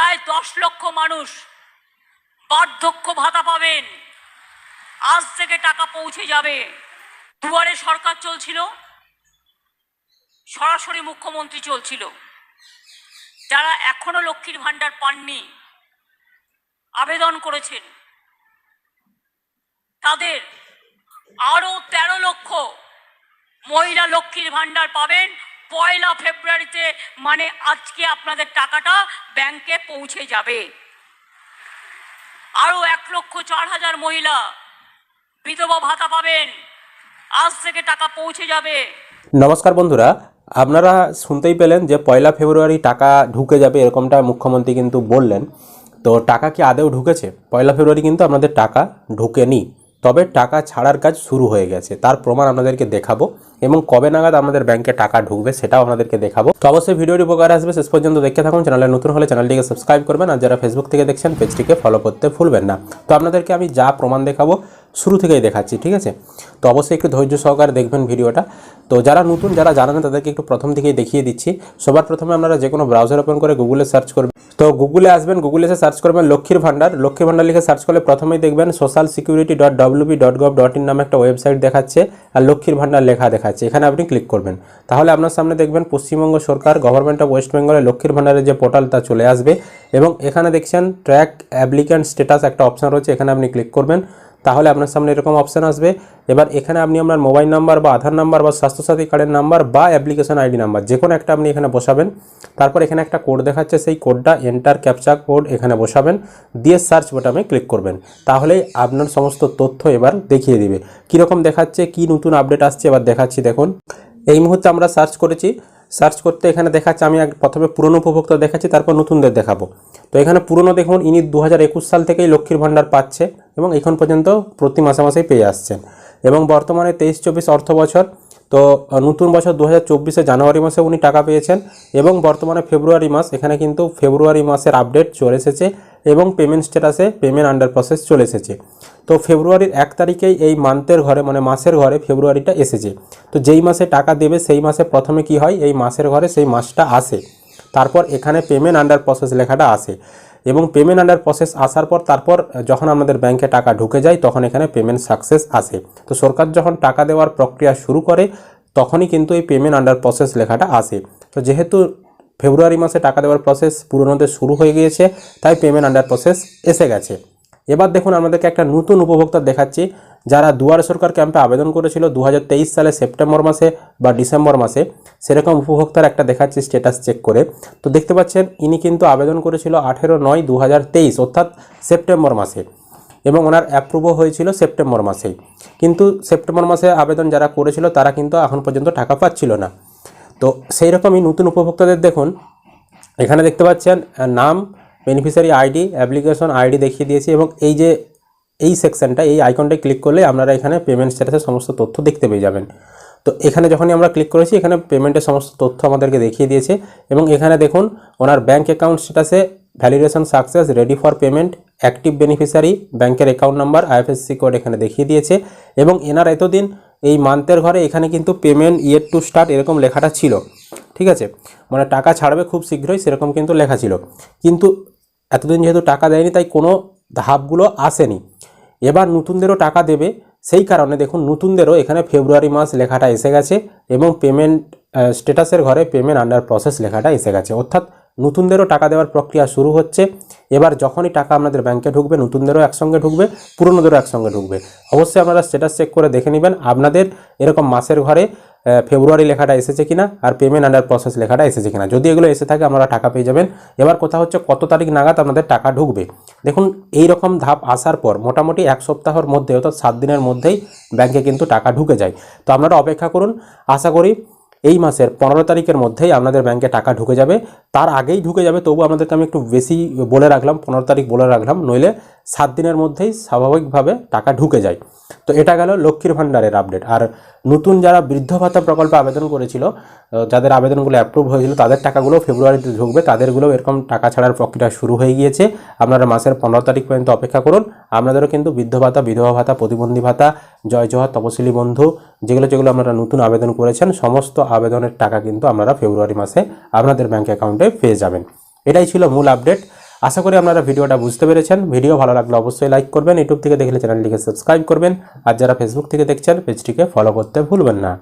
প্রায় দশ লক্ষ মানুষ বার্ধক্য ভাতা পাবেন। আজ থেকে টাকা পৌঁছে যাবে। দুয়ারে সরকার চলছিল। সরাসরি মুখ্যমন্ত্রী চলছিল। যারা এখনও লক্ষ্মীর ভাণ্ডার পাননি, আবেদন করেছেন, তাদের আরও তেরো লক্ষ মহিলা লক্ষ্মীর ভাণ্ডার পাবেন। পয়লা ফেব্রুয়ারিতে মানে আজকে আপনাদের টাকাটা ব্যাংকে পৌঁছে যাবে। আরও এক লক্ষ চার হাজার মহিলা বিধবা ভাতা পাবেন। আজ থেকে টাকা পৌঁছে যাবে। নমস্কার বন্ধুরা, আপনারা শুনতেই পেলেন যে পয়লা ফেব্রুয়ারি টাকা ঢুকে যাবে এরকমটা মুখ্যমন্ত্রী কিন্তু বললেন। তো টাকা কি আদেও ঢুকেছে? পয়লা ফেব্রুয়ারি কিন্তু আপনাদের টাকা ঢুকেনি। তবে টাকা ছাড়ার কাজ শুরু হয়ে গেছে। তার প্রমাণ আপনাদেরকে দেখাবো। এবং কবে নাগাদ আমাদের ব্যাংকে টাকা ঢুকবে সেটাও আপনাদেরকে দেখাবো। তো অবশ্যই ভিডিওটি উপকার আসবে, শেষ পর্যন্ত দেখতে থাকুন, চ্যানেলে নতুন হলে চ্যানেলটিকে সাবস্ক্রাইব করবেন আর যারা ফেসবুক থেকে দেখছেন, পেজটিকে ফলো করতে ভুলবেন না। তো আপনাদেরকে আমি যা প্রমাণ দেখাবো, শুরু থেকেই দেখাচ্ছি, ঠিক আছে? তো অবশ্যই একটু ধৈর্য সহকারে দেখবেন ভিডিওটা। তো যারা নতুন, যারা জানেন তাদেরকে একটু প্রথম থেকেই দেখিয়ে দিচ্ছি। সবার প্রথমে আপনারা যে কোনো ব্রাউজার ওপেন করে গুগলে সার্চ করবেন। তো গুগলে আসবেন গুগলে এসে সার্চ করবেন লক্ষ্মীর ভান্ডার লক্ষ্মীর ভান্ডার লিখে সার্চ করলে প্রথমেই দেখবেন social security dot WB dot gov dot in নামে একটা ওয়েবসাইট দেখাচ্ছে। আর লক্ষ্মীর ভান্ডার লেখা দেখাচ্ছে। এখানে আপনি ক্লিক করবেন। তাহলে আপনার সামনে দেখবেন পশ্চিমবঙ্গ সরকার গভর্নমেন্ট অফ ওয়েস্ট বেঙ্গলের লক্ষ্মীর ভাণ্ডারের যে পোর্টাল তা চলে আসবে এবং এখানে দেখছেন ট্র্যাক অ্যাপ্লিক্যান্ট স্ট্যাটাস একটা অপশন রয়েছে। এখানে আপনি ক্লিক করবেন। তাহলে আপনার সামনে এরকম অপশান আসবে। এবার এখানে আপনি আপনার মোবাইল নাম্বার বা আধার নাম্বার বা স্বাস্থ্যসাথী কার্ডের নাম্বার বা অ্যাপ্লিকেশন আইডি নাম্বার যে কোনো একটা আপনি এখানে বসাবেন। তারপর এখানে একটা কোড দেখাচ্ছে, সেই কোডটা এন্টার ক্যাপচা কোড এখানে বসাবেন। দিয়ে সার্চ বাটনে ক্লিক করবেন। তাহলেই আপনার সমস্ত তথ্য এবার দেখিয়ে দিবে। কীরকম দেখাচ্ছে, কি নতুন আপডেট আসছে, এবার দেখাচ্ছি দেখুন। এই মুহূর্তে আমরা সার্চ করেছি। সার্চ করতে এখানে দেখাচ্ছে, আমি প্রথমে পুরনো উপভোক্তা দেখাচ্ছি, তারপর নতুনদের দেখাবো। তো এখানে পুরনো দেখুন, ইনি দু হাজার একুশ সাল থেকেই লক্ষ্মীর ভাণ্ডার পাচ্ছে এবং এখন পর্যন্ত প্রতি মাসে মাসেই পেয়ে আসছেন। এবং বর্তমানে তেইশ চব্বিশ অর্থ বছর তো নতুন বছর দু হাজার জানুয়ারি মাসে উনি টাকা পেয়েছেন এবং বর্তমানে ফেব্রুয়ারি মাস, এখানে কিন্তু ফেব্রুয়ারি মাসের আপডেট চলে এসেছে। এবং পেমেন্ট স্ট্যাটাসে পেমেন্ট আন্ডার প্রসেস চলে এসেছে। তো ফেব্রুয়ারির এক তারিখেই এই মান্থের ঘরে মানে মাসের ঘরে ফেব্রুয়ারিটা এসেছে। তো যেই মাসে টাকা দেবে সেই মাসে প্রথমে কি হয়, এই মাসের ঘরে সেই মাসটা আসে। তারপর এখানে পেমেন্ট আন্ডার প্রসেস লেখাটা আসে। এবং পেমেন্ট আন্ডার প্রসেস আসার পর তারপর যখন আমাদের ব্যাংকে টাকা ঢুকে যায়, তখন এখানে পেমেন্ট সাকসেস আসে। তো সরকার যখন টাকা দেওয়ার প্রক্রিয়া শুরু করে, তখনই কিন্তু এই পেমেন্ট আন্ডার প্রসেস লেখাটা আসে। তো যেহেতু ফেব্রুয়ারি মাসে টাকা দেওয়ার প্রসেস পুরোনোদের শুরু হয়ে গিয়েছে, তাই পেমেন্ট আন্ডার প্রসেস এসে গেছে। এবার দেখুন আমাদেরকে একটা নতুন উপভোক্তা দেখাচ্ছি, যারা দুয়ারে সরকার ক্যাম্পে আবেদন করেছিল দু হাজার তেইশ সালে সেপ্টেম্বর মাসে বা ডিসেম্বর মাসে, সেরকম উপভোক্তার একটা দেখাচ্ছি স্ট্যাটাস চেক করে। তো দেখতে পাচ্ছেন, ইনি কিন্তু আবেদন করেছিল আঠেরো নয় দু অর্থাৎ সেপ্টেম্বর মাসে, এবং ওনার অ্যাপ্রুভও হয়েছিল সেপ্টেম্বর মাসেই। কিন্তু সেপ্টেম্বর মাসে আবেদন যারা করেছিল, তারা কিন্তু এখন পর্যন্ত টাকা পাচ্ছিল না। তো সেই রকমই নতুন উপভোক্তাদের দেখুন, এখানে দেখতে পাচ্ছেন নাম বেনিফিশিয়ারি আইডি অ্যাপ্লিকেশন আইডি দেখিয়ে দিয়েছি এবং এই যে, এই সেকশনটা এই আইকনটায় ক্লিক করলে আপনারা এখানে পেমেন্ট স্ট্যাটাসের সমস্ত তথ্য দেখতে পেয়ে যাবেন। তো এখানে যখনই আমরা ক্লিক করেছি, এখানে পেমেন্টের সমস্ত তথ্য আমাদেরকে দেখিয়ে দিয়েছে এবং এখানে দেখুন, ওনার ব্যাঙ্ক অ্যাকাউন্ট স্ট্যাটাসে validation success ready for payment active beneficiary ব্যাংকের অ্যাকাউন্ট নাম্বার আইএফএসসি কোড এখানে দেখিয়ে দিয়েছে এবং এনার এতদিন এই মান্থের ঘরে এখানে কিন্তু পেমেন্ট ইয়ের টু স্টার্ট এরকম লেখাটা ছিল। ঠিক আছে? মানে টাকা ছাড়বে খুব শীঘ্রই সেরকম কিন্তু লেখা ছিল। কিন্তু এতদিন যেহেতু টাকা দেয়নি, তাই কোনো ধাপগুলো আসেনি। এবার নতুনদেরও টাকা দেবে, সেই কারণে দেখুন নতুনদেরও এখানে ফেব্রুয়ারি মাস লেখাটা এসে গেছে এবং পেমেন্ট স্ট্যাটাসের ঘরে পেমেন্ট আন্ডার প্রসেস লেখাটা এসে গেছে। অর্থাৎ নতুনদেরও টাকা দেওয়ার প্রক্রিয়া শুরু হচ্ছে। এবার যখনই টাকা আপনাদের ব্যাংকে ঢুকবে, নতুনদেরও একসঙ্গে ঢুকবে, পুরনোদেরও একসঙ্গে ঢুকবে। অবশ্যই আপনারা স্ট্যাটাস চেক করে দেখে নেবেন আপনাদের এরকম মাসের ঘরে ফেব্রুয়ারি লেখাটা এসেছে কিনা আর পেমেন্ট আন্ডার প্রসেস লেখাটা এসেছে কিনা। যদি এগুলো এসে থাকে, আপনারা টাকা পেয়ে যাবেন। এবার কথা হচ্ছে কত তারিখ নাগাদ আপনাদের টাকা ঢুকবে। দেখুন এই রকম ধাপ আসার পর মোটামুটি এক সপ্তাহের মধ্যে, অর্থাৎ সাত দিনের মধ্যেই ব্যাংকে কিন্তু টাকা ঢুকে যায়। তো আপনারা অপেক্ষা করুন। আশা করি এই মাসের পনেরো তারিখের মধ্যেই আপনাদের ব্যাংকে টাকা ঢুকে যাবে। তার আগেই ঢুকে যাবে, তবু আপনাদেরকে আমি একটু বেশি বলে রাখলাম, পনেরো তারিখ বলে রাখলাম, নইলে সাত দিনের মধ্যেই স্বাভাবিকভাবে টাকা ঢুকে যায়। তো এটা গেল লক্ষ্মীর ভাণ্ডারের আপডেট আর নতুন যারা বৃদ্ধ ভাতা প্রকল্পে আবেদন করেছিল যাদের আবেদনগুলো অ্যাপ্রুভ হয়েছিল, তাদের টাকাগুলো ফেব্রুয়ারিতে ঢুকবে, তাদেরগুলো এরকম টাকা ছাড়ার প্রক্রিয়া শুরু হয়ে গিয়েছে। আপনারা মাসের পনেরো তারিখ পর্যন্ত অপেক্ষা করুন। আপনাদেরও কিন্তু বৃদ্ধ ভাতা, বিধবা ভাতা, প্রতিবন্ধী ভাতা, জয় জোহার তপশিলি বন্ধু, যেগুলো যেগুলো আপনারা নতুন আবেদন করেছেন, সমস্ত আবেদনের টাকা কিন্তু আপনারা ফেব্রুয়ারি মাসে আপনাদের ব্যাঙ্ক অ্যাকাউন্টে পেয়ে যাবেন। এটাই ছিল মূল আপডেট আশা করি আপনারা ভিডিওটা বুঝতে পেরেছেন। ভিডিও ভালো লাগলে অবশ্যই লাইক করবেন। ইউটিউব থেকে দেখলে চ্যানেলটিকে সাবস্ক্রাইব করবেন। আর যারা ফেসবুক থেকে দেখছেন, পেজটিকে ফলো করতে ভুলবেন না।